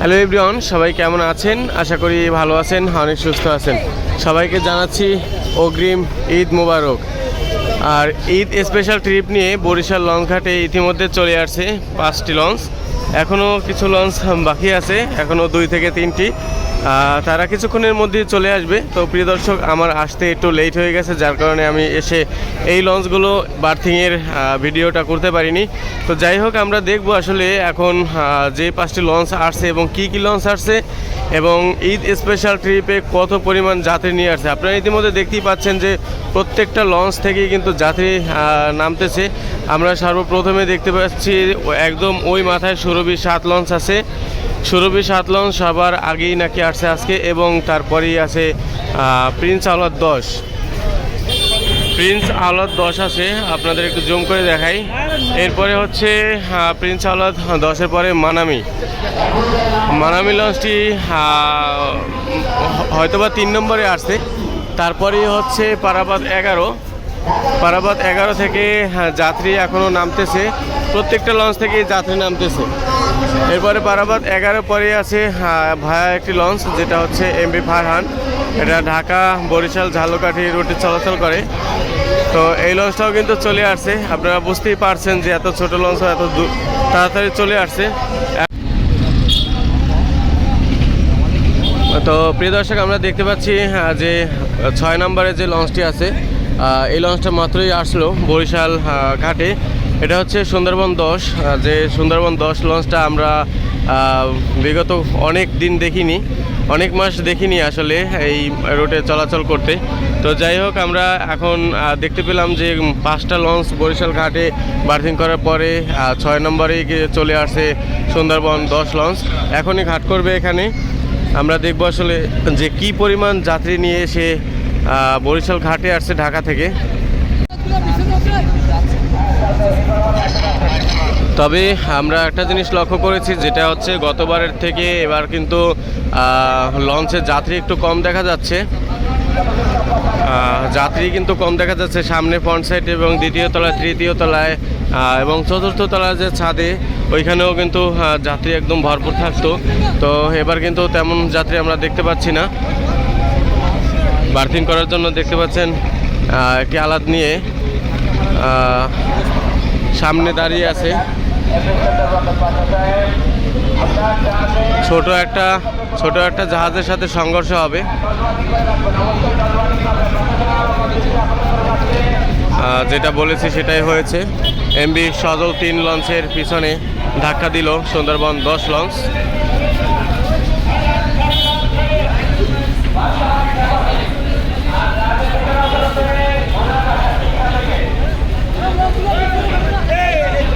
Hello everyone সবাই কেমন আছেন? আশা করি ভালো আছেন, অনেক সুস্থ আছেন। সবাইকে জানাচ্ছি অগ্রিম ঈদ মোবারক। আর ঈদ স্পেশাল ট্রিপ নিয়ে বরিশাল লংঘাটে ইতিমধ্যে চলে আসছে পাঁচটি লঞ্চ। এখনও কিছু লঞ্চ বাকি আছে এখনও দুই থেকে তিনটি। তারা কিছুক্ষণের মধ্যে চলে আসবে। তো প্রিয় দর্শক, আমার আসতে একটু লেট হয়ে গেছে, যার কারণে আমি এসে এই লঞ্চগুলো বার্থিংয়ের ভিডিওটা করতে পারিনি। তো যাই হোক, আমরা দেখব আসলে এখন যে পাঁচটি লঞ্চ আসছে এবং কি কি লঞ্চ আসছে এবং ঈদ স্পেশাল ট্রিপে কত পরিমাণ যাত্রী নিয়ে আসছে। আপনারা ইতিমধ্যে দেখতেই পাচ্ছেন যে প্রত্যেকটা লঞ্চ থেকেই কিন্তু যাত্রী নামতেছে। আমরা সর্বপ্রথমে দেখতে পাচ্ছি, একদম ওই মাথায় সুরভি সাত লঞ্চ আছে। সুরভি সাত লঞ্চ সবার আগেই নাকি আসছে আজকে এবং তারপরেই আছে প্রিন্স আওলাদ দশ। প্রিন্স আওলাদ দশ আছে, আপনাদের একটু জুম করে দেখাই। এরপরে হচ্ছে প্রিন্স আওলাদ দশের পরে মানামি। মানামি লঞ্চটি হয়তোবা তিন নম্বরে আসছে। তারপরেই হচ্ছে পারাবাদ এগারো। পারাবাদ এগারো থেকে যাত্রী এখনও নামতেছে। প্রত্যেকটা লঞ্চ থেকে যাত্রী নামতেছে। এরপরে পারাবাদ এগারো পরে আছে ভায়া একটি লঞ্চ যেটা হচ্ছে এমবি ফারহান। এটা ঢাকা, বরিশাল, ঝালকাঠি রুটে চলাচল করে। তো এই লঞ্চটাও কিন্তু চলে আসছে। আপনারা বুঝতেই পারছেন যে এত ছোট লঞ্চ এত তাড়াতাড়ি চলে আসছে। তো প্রিয় দর্শক, আমরা দেখতে পাচ্ছি যে ছয় নম্বরে যে লঞ্চটি আছে এই লঞ্চটা মাত্রই আসলো বরিশাল ঘাটে। এটা হচ্ছে সুন্দরবন দশ। যে সুন্দরবন দশ লঞ্চটা আমরা বিগত অনেক দিন দেখিনি, অনেক মাস দেখিনি আসলে এই রুটে চলাচল করতে। তো যাই হোক, আমরা এখন দেখতে পেলাম যে পাঁচটা লঞ্চ বরিশাল ঘাটে বার্থিং করার পরে ছয় নম্বরে গিয়ে চলে আসছে সুন্দরবন দশ লঞ্চ। এখনই ঘাট করবে এখানে। আমরা দেখব আসলে যে কি পরিমাণ যাত্রী নিয়ে সে বরিশাল ঘাটে আসছে ঢাকা থেকে। তবে আমরা একটা জিনিস লক্ষ্য করেছি, যেটা হচ্ছে গতবারের থেকে এবার কিন্তু লঞ্চের যাত্রী একটু কম দেখা যাচ্ছে। যাত্রী কিন্তু কম দেখা যাচ্ছে সামনে ফ্রন্ট সাইড এবং দ্বিতীয় তলায়, তৃতীয় তলায় এবং চতুর্থ তলায় যে ছাদে, ওইখানেও কিন্তু যাত্রী একদম ভরপুর থাকতো। তো এবার কিন্তু তেমন যাত্রী আমরা দেখতে পাচ্ছি না। বার্থিং করার জন্য দেখতে পাচ্ছেন একটি আলাদ নিয়ে সামনে দাঁড়িয়ে আছে। ছোট একটা ছোট একটা জাহাজের সাথে সংঘর্ষ হবে। যেটা বলেছি সেটাই হয়েছে। এমবি সজল তিন লঞ্চের পিছনে ধাক্কা দিল সুন্দরবন দশ লঞ্চ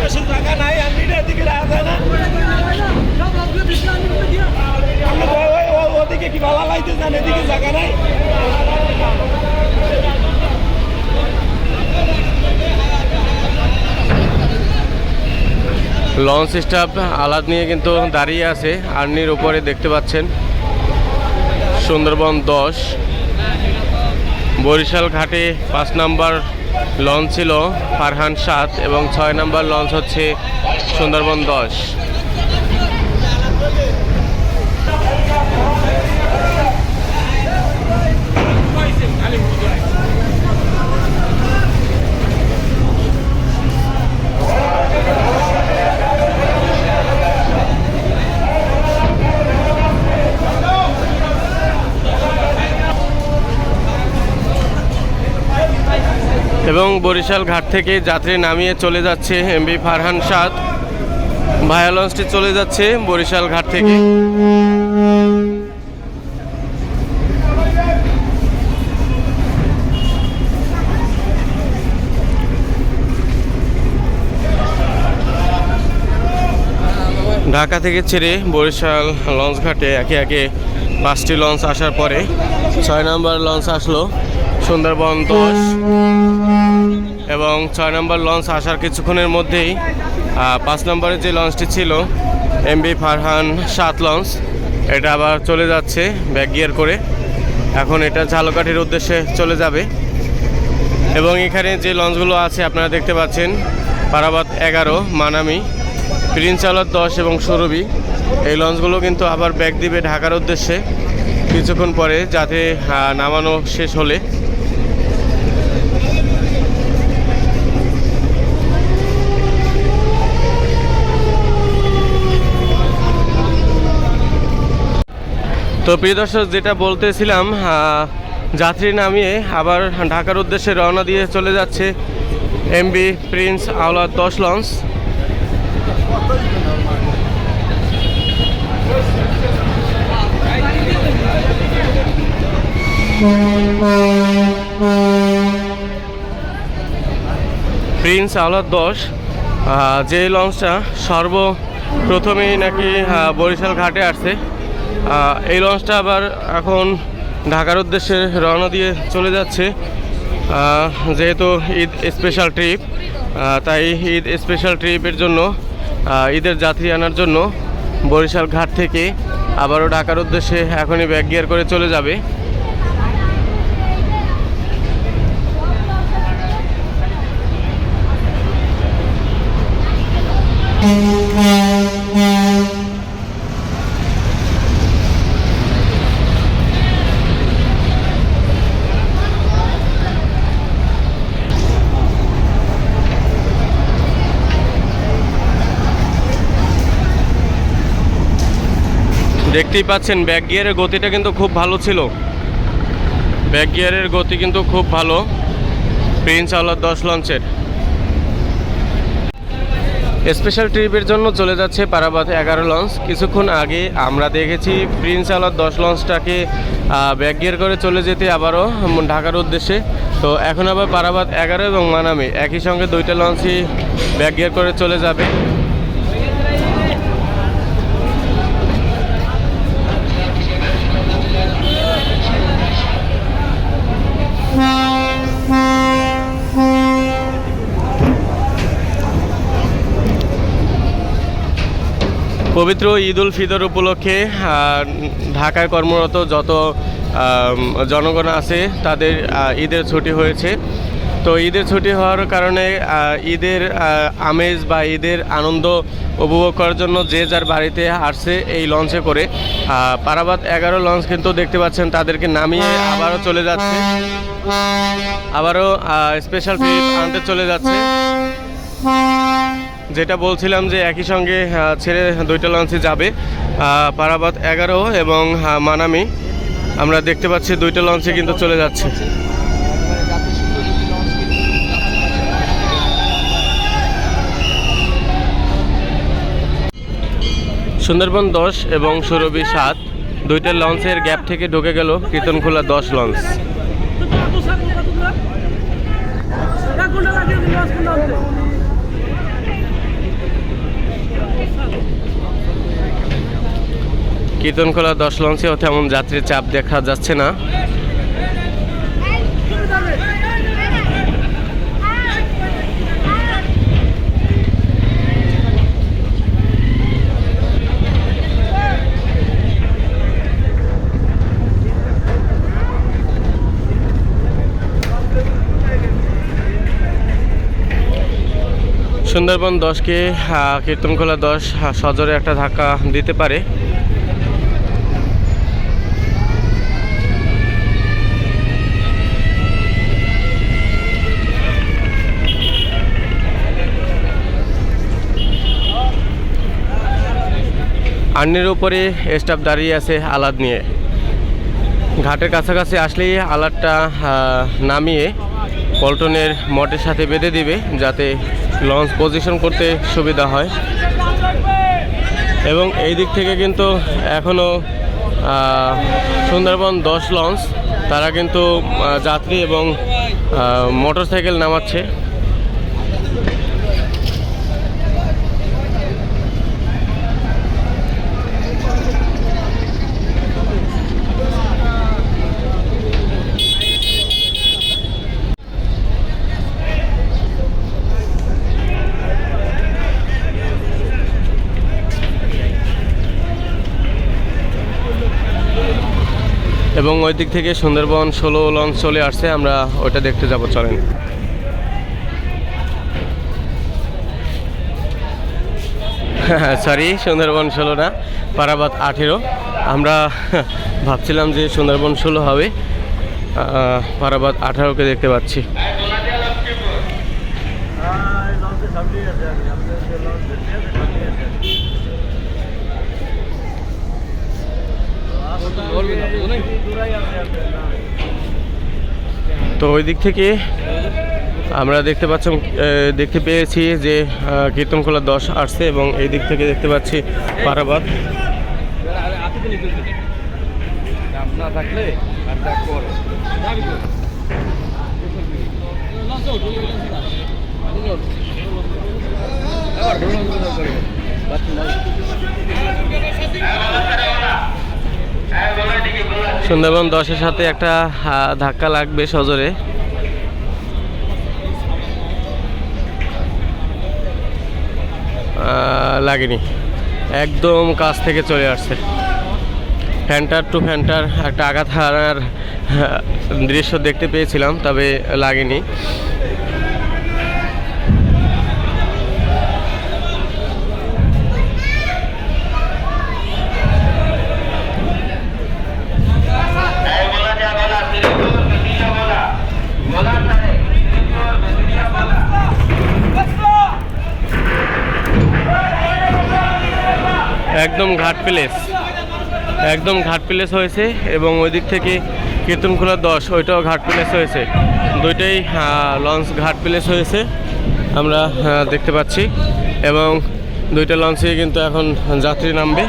বেশি টাকা নাই আমি এদিকে রাখা যায় না আমরা তো ওই- ওই- ভালো লাইতে যান, এদিকে জায়গা নাই। লঞ্চ স্টাফ আলাদ নিয়ে কিন্তু দাঁড়িয়ে আছে আর্নির উপরে দেখতে পাচ্ছেন। সুন্দরবন দশ। বরিশাল ঘাটে পাঁচ নাম্বার লঞ্চ ছিল, ফারহান সাত, এবং ছয় নাম্বার লঞ্চ হচ্ছে সুন্দরবন দশ। এবং বরিশাল ঘাট থেকে যাত্রী নামিয়ে চলে যাচ্ছে এমবি ফারহান সাদ। ভায়া লঞ্চটি চলে যাচ্ছে বরিশাল ঘাট থেকে। ঢাকা থেকে ছেড়ে বরিশাল লঞ্চ ঘাটে একে একে পাঁচটি লঞ্চ আসার পরে ছয় নম্বর লঞ্চ আসলো। সুন্দরবন দশ এবং ছয় নম্বর লঞ্চ আসার কিছুক্ষণের মধ্যেই পাঁচ নম্বরের যে লঞ্চটি ছিল, এমবি ফারহান সাত লঞ্চ, এটা আবার চলে যাচ্ছে ব্যাক গিয়ার করে। এখন এটা ঝালকাঠির উদ্দেশ্যে চলে যাবে। এবং এখানে যে লঞ্চগুলো আছে, আপনারা দেখতে পাচ্ছেন পারাবাদ এগারো, মানামি, প্রিন্স দশ এবং সুরভি। এই লঞ্চগুলো কিন্তু আবার ব্যাক দিবে ঢাকার উদ্দেশ্যে। কিছুক্ষণ পরে যাতে নামানো শেষ হলে। তো প্রিয় দর্শক, যেটা বলতেছিলাম যাত্রী নামিয়ে আবার ঢাকার উদ্দেশ্যে রওনা দিয়ে চলে যাচ্ছে এমবি প্রিন্স আওলাদ দশ লঞ্চ। প্রিন্স আওলাদ দশ যে লঞ্চটা সর্বপ্রথমেই নাকি বরিশাল ঘাটে আসছে। এই লঞ্চটা আবার এখন ঢাকার উদ্দেশ্যে রওনা দিয়ে চলে যাচ্ছে। যেহেতু ঈদ স্পেশাল ট্রিপ তাই ঈদ স্পেশাল ট্রিপের জন্য ঈদের যাত্রী আনার জন্য বরিশাল ঘাট থেকে আবারও ঢাকার উদ্দেশ্যে এখনই ব্যাগ গিয়ার করে চলে যাবে। দেখতেই পাচ্ছেন ব্যাক গিয়ারের গতিটা কিন্তু খুব ভালো ছিল। ব্যাক গিয়ারের গতি কিন্তু খুব ভালো। প্রিন্স আওলাদ দশ লঞ্চের স্পেশাল ট্রিপের জন্য চলে যাচ্ছে পারাবাদ এগারো লঞ্চ কিছুক্ষণ আগে আমরা দেখেছি প্রিন্স আওলাদ দশ লঞ্চটাকে ব্যাক গিয়ার করে চলে যেতে আবারও ঢাকার উদ্দেশ্যে। তো এখন আবার পারাবাদ এগারো এবং মানামি একই সঙ্গে দুইটা লঞ্চই ব্যাক গিয়ার করে চলে যাবে। পবিত্র ঈদ উল ফিতর উপলক্ষে ঢাকায় কর্মরত যত জনগণ আছে, তাদের ঈদের ছুটি হয়েছে। তো ঈদের ছুটি হওয়ার কারণে ঈদের আমেজ বা ঈদের আনন্দ উপভোগ করার জন্য যে যার বাড়িতে আসছে এই লঞ্চে করে। পারাবাদ এগারো লঞ্চ কিন্তু দেখতে পাচ্ছেন, তাদেরকে নামিয়ে আবারও চলে যাচ্ছে। আবারও স্পেশাল ট্রিপ আনতে চলে যাচ্ছে। যেটা বলছিলাম যে একই সঙ্গে ছেড়ে দুইটা লঞ্চে যাবে আহ, পারাবাদ এগারো এবং মানামি। আমরা দেখতে পাচ্ছি দুইটা লঞ্চে কিন্তু চলে যাচ্ছে। সুন্দরবন দশ এবং সুরভি সাত দুইটা লঞ্চের গ্যাপ থেকে ঢুকে গেল কীর্তনখোলা দশ লঞ্চ। কীর্তনখোলা দশ লঞ্চেও তেমন যাত্রীর চাপ দেখা যাচ্ছে না। সুন্দরবন দশকে কীর্তনখোলা দশ সজোরে একটা ধাক্কা দিতে পারে। আন্নের উপরে স্টাফ দাঁড়িয়ে আছে আলাদ নিয়ে। ঘাটের কাছাকাছি আসলেই আলাদটা নামিয়ে পল্টনের মটের সাথে বেঁধে দিবে যাতে লঞ্চ পজিশন করতে সুবিধা হয়। এবং এই দিক থেকে কিন্তু এখনও সুন্দরবন দশ লঞ্চ। তারা কিন্তু যাত্রী এবং মোটর সাইকেল নামাচ্ছে। এবং ওই দিক থেকে সুন্দরবন ষোলো লঞ্চ চলে আসছে, আমরা ওটা দেখতে যাব, চলেন। সরি সুন্দরবন ষোলো না পারাবাদ আঠেরো। আমরা ভাবছিলাম যে সুন্দরবন ষোলো হবে পারাবাদ আঠারোকে দেখতে পাচ্ছি। তো ওই দিক থেকে আমরা দেখতে পাচ্ছি দেখতে পেয়েছি যে কীর্তনখোলা দশ আসছে এবং এই দিক থেকে দেখতে পাচ্ছি পারাবাদ না থাকলে আর সুন্দরবন দশের সাথে একটা ধাক্কা লাগবে সজোরে। লাগেনি। একদম কাছ থেকে চলে আসছে। ফ্যান্টার টু ফ্যান্টার একটা আঘাত হারার দৃশ্য দেখতে পেয়েছিলাম, তবে লাগেনি। একদম ঘাট প্লেস। একদম ঘাট প্লেস হয়েছে এবং ওই দিক থেকে কীর্তনখোলা দশ, ওইটাও ঘাট প্লেস হয়েছে। দুইটাই লঞ্চ ঘাট প্লেস হয়েছে, আমরা দেখতে পাচ্ছি। এবং দুইটা লঞ্চে কিন্তু এখন যাত্রী নামবে।